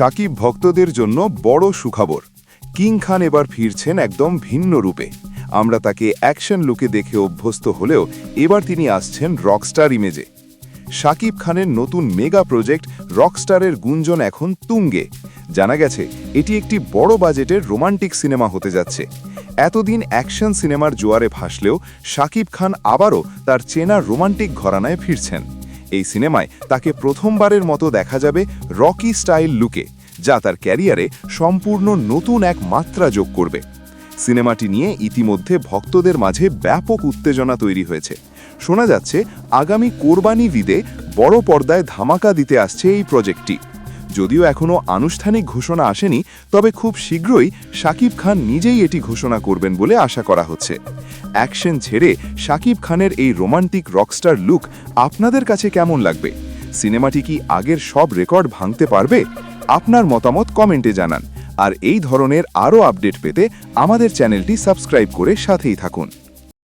সাকিব ভক্তদের জন্য বড় সুখবর। কিং খান এবার ফিরছেন একদম ভিন্ন রূপে। আমরা তাকে অ্যাকশন লুকে দেখে অভ্যস্ত হলেও এবার তিনি আসছেন রকস্টার ইমেজে। শাকিব খানের নতুন মেগা প্রজেক্ট রকস্টারের গুঞ্জন এখন তুঙ্গে। জানা গেছে, এটি একটি বড় বাজেটের রোমান্টিক সিনেমা হতে যাচ্ছে। এতদিন অ্যাকশন সিনেমার জোয়ারে ভাসলেও শাকিব খান আবারও তার চেনা রোমান্টিক ঘরানায় ফিরছেন। এই সিনেমায় তাকে প্রথমবারের মতো দেখা যাবে রকি স্টাইল লুকে, যা তার ক্যারিয়ারে সম্পূর্ণ নতুন এক মাত্রা যোগ করবে। সিনেমাটি নিয়ে ইতিমধ্যে ভক্তদের মাঝে ব্যাপক উত্তেজনা তৈরি হয়েছে। শোনা যাচ্ছে, আগামী কোরবানি ঈদে বড় পর্দায় ধামাকা দিতে আসছে এই প্রজেক্টটি। যদিও এখনও আনুষ্ঠানিক ঘোষণা আসেনি, তবে খুব শীঘ্রই শাকিব খান নিজেই এটি ঘোষণা করবেন বলে আশা করা হচ্ছে। অ্যাকশন ছেড়ে শাকিব খানের এই রোমান্টিক রকস্টার লুক আপনাদের কাছে কেমন লাগবে? সিনেমাটি কি আগের সব রেকর্ড ভাঙতে পারবে? আপনার মতামত কমেন্টে জানান। আর এই ধরনের আরও আপডেট পেতে আমাদের চ্যানেলটি সাবস্ক্রাইব করে সাথেই থাকুন।